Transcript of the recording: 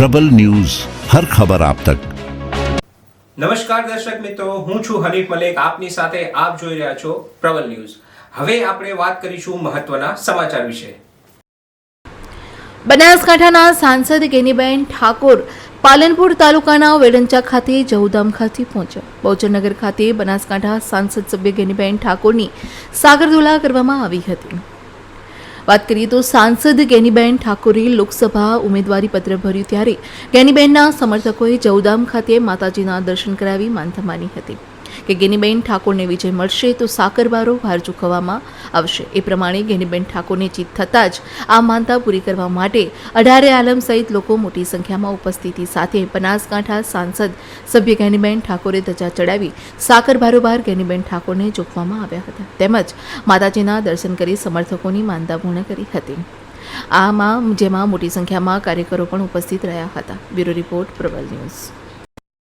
પ્રબલ news હર ખબર આપ તક. નમસ્કાર દર્શક મિત્રો હું છું હરીફ મલેક આપની સાથે આપ જોઈ રહ્યા છો પ્રબલ ન્યૂઝ. હવે આપણે વાત કરીશું મહત્વના સમાચાર વિશે. બનાસકાંઠાના સાંસદ ગેનીબેન ઠાકોર પાલનપુર તાલુકાના વેડંચા ખાતે જવધામ ખાતે પહોંચ્યા. બહુચરનગર ખાતે બનાસકાંઠા સાંસદ સભ્ય ગેનીબેન ઠાકોરની સાગરદોલા કરવામાં આવી હતી. વાત કરીએ તો સાંસદ ગેનીબેન ઠાકોરે લોકસભા ઉમેદવારી પત્ર ભર્યું ત્યારે ગેનીબેનના સમર્થકોએ જૌદામ ખાતે માતાજીના દર્શન કરાવી માનતા માની હતી. કે ગેનીબેન ઠાકોરને વિજય મળશે તો સાકરબારો ભાર ચૂકવવામાં આવશે. એ પ્રમાણે ગેનીબેન ઠાકોરને જીત થતાં જ આ માનતા પૂરી કરવા માટે અઢારે આલમ સહિત લોકો મોટી સંખ્યામાં ઉપસ્થિતિ સાથે બનાસકાંઠા સાંસદ સભ્ય ગેનીબેન ઠાકોરે ધજા ચડાવી સાકર ભારોભાર ગેનીબેન ઠાકોરને ચૂકવામાં આવ્યા હતા. તેમજ માતાજીના દર્શન કરી સમર્થકોની માનતા પૂર્ણ કરી હતી. આમાં જેમાં મોટી સંખ્યામાં કાર્યકરો પણ ઉપસ્થિત રહ્યા હતા. Bureau report Prabal news.